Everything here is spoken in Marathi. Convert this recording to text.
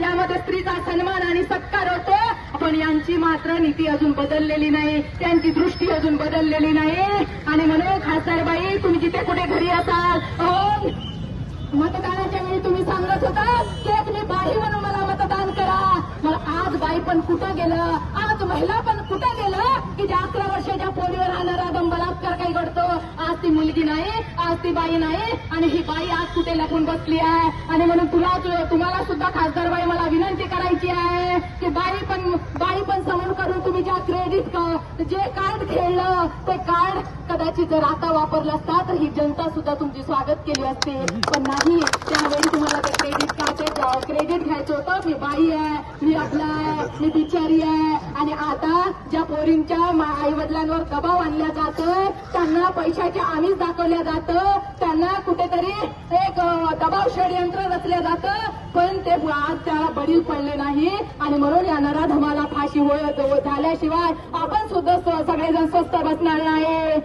यामध्ये स्त्रीचा सन्मान आणि सत्कार होतो. पण यांची मात्र नीती अजून बदललेली नाही. त्यांची दृष्टी अजून बदललेली नाही. आणि म्हणून खासदारबाई तुम्ही जिथे कुठे घरी असाल अहो, मतदानाच्या वेळी तुम्ही सांगत होता की तुम्ही बाई म्हणून मला मतदान करा. मग आज बाई पण कुठं गेलं? आज महिला पण कुठं गेलं? की ज्या आज ती नाही आज ती बाई नाही आणि ही बाई आज कुठे लपून बसली आहे? आणि म्हणून तुला तुम्हाला सुद्धा खासदार बाई मला विनंती करायची आहे की बाई पण बाई पण समोर करून तुम्ही ज्या क्रेडिट जे कार्ड खेळलं ते कार्ड कदाचित जर आता वापरलं असता तर ही जनता सुद्धा तुमची स्वागत केली असते. पण नाही त्यावेळी तुम्हाला ते क्रेडिट कार्ड क्रेडिट घ्यायचं होतं. मी बाई आहे मी आपला आहे मी बिचारी आहे. ज्या आई वडिलांवर दबाव आणला जातं त्यांना पैशाचे आमिष दाखवल्या जातं त्यांना कुठेतरी एक दबाव षडयंत्र रचलं जातं पण ते आज त्याला बळी पडले नाही. आणि म्हणून या नराधमाला फाशी होय झाल्याशिवाय आपण सुद्धा सगळेजण स्वस्त बसणार नाही.